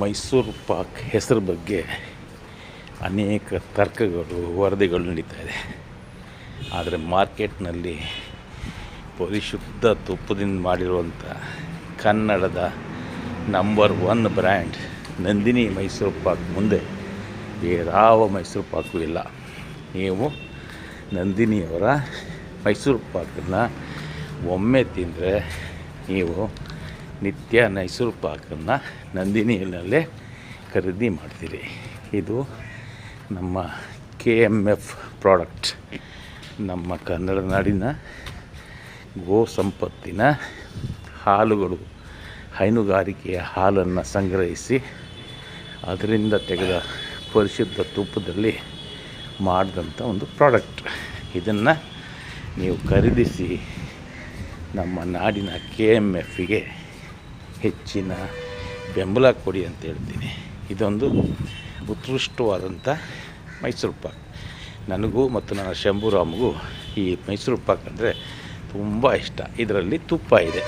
ಮೈಸೂರು ಪಾಕ್ ಹೆಸರು ಬಗ್ಗೆ ಅನೇಕ ತರ್ಕಗಳು, ವರದಿಗಳು ನಡೀತಾ ಇದೆ. ಆದರೆ ಮಾರ್ಕೆಟ್ನಲ್ಲಿ ಪರಿಶುದ್ಧ ತುಪ್ಪದಿಂದ ಮಾಡಿರುವಂಥ ಕನ್ನಡದ number one brand Nandini Mysore pak ಮುಂದೆ ಯಾವ ಮೈಸೂರು ಪಾಕು ಇಲ್ಲ. ನೀವು ನಂದಿನಿಯವರ ಮೈಸೂರು ಪಾಕನ್ನು ಒಮ್ಮೆ ತಿಂದರೆ ನೀವು ನಿತ್ಯ ಮೈಸೂರು ಪಾಕನ್ನು ನಂದಿನಿಯಲ್ಲೇ ಖರೀದಿ ಮಾಡ್ತೀರಿ. ಇದು ನಮ್ಮ ಕೆ ಎಂ ಎಫ್ ಪ್ರಾಡಕ್ಟ್ ನಮ್ಮ ಕನ್ನಡ ನಾಡಿನ ಗೋ ಸಂಪತ್ತಿನ ಹಾಲುಗಳು, ಹೈನುಗಾರಿಕೆಯ ಹಾಲನ್ನು ಸಂಗ್ರಹಿಸಿ ಅದರಿಂದ ತೆಗೆದ ಪರಿಶುದ್ಧ ತುಪ್ಪದಲ್ಲಿ ಮಾಡಿದಂಥ ಒಂದು ಪ್ರಾಡಕ್ಟ್ ಇದನ್ನು ನೀವು ಖರೀದಿಸಿ ನಮ್ಮ ನಾಡಿನ ಕೆ ಎಂ ಎಫಿಗೆ ಹೆಚ್ಚಿನ ಬೆಂಬಲ ಕೊಡಿ ಅಂತ ಹೇಳ್ತೀನಿ. ಇದೊಂದು ಉತ್ಕೃಷ್ಟವಾದಂಥ ಮೈಸೂರು ಪಾಕ್. ನನಗೂ ಮತ್ತು ನನ್ನ ಶಂಭುರಾಮ್ಗೂ ಈ ಮೈಸೂರು ಪಾಕ್ ಅಂದರೆ ತುಂಬ ಇಷ್ಟ. ಇದರಲ್ಲಿ ತುಪ್ಪ ಇದೆ.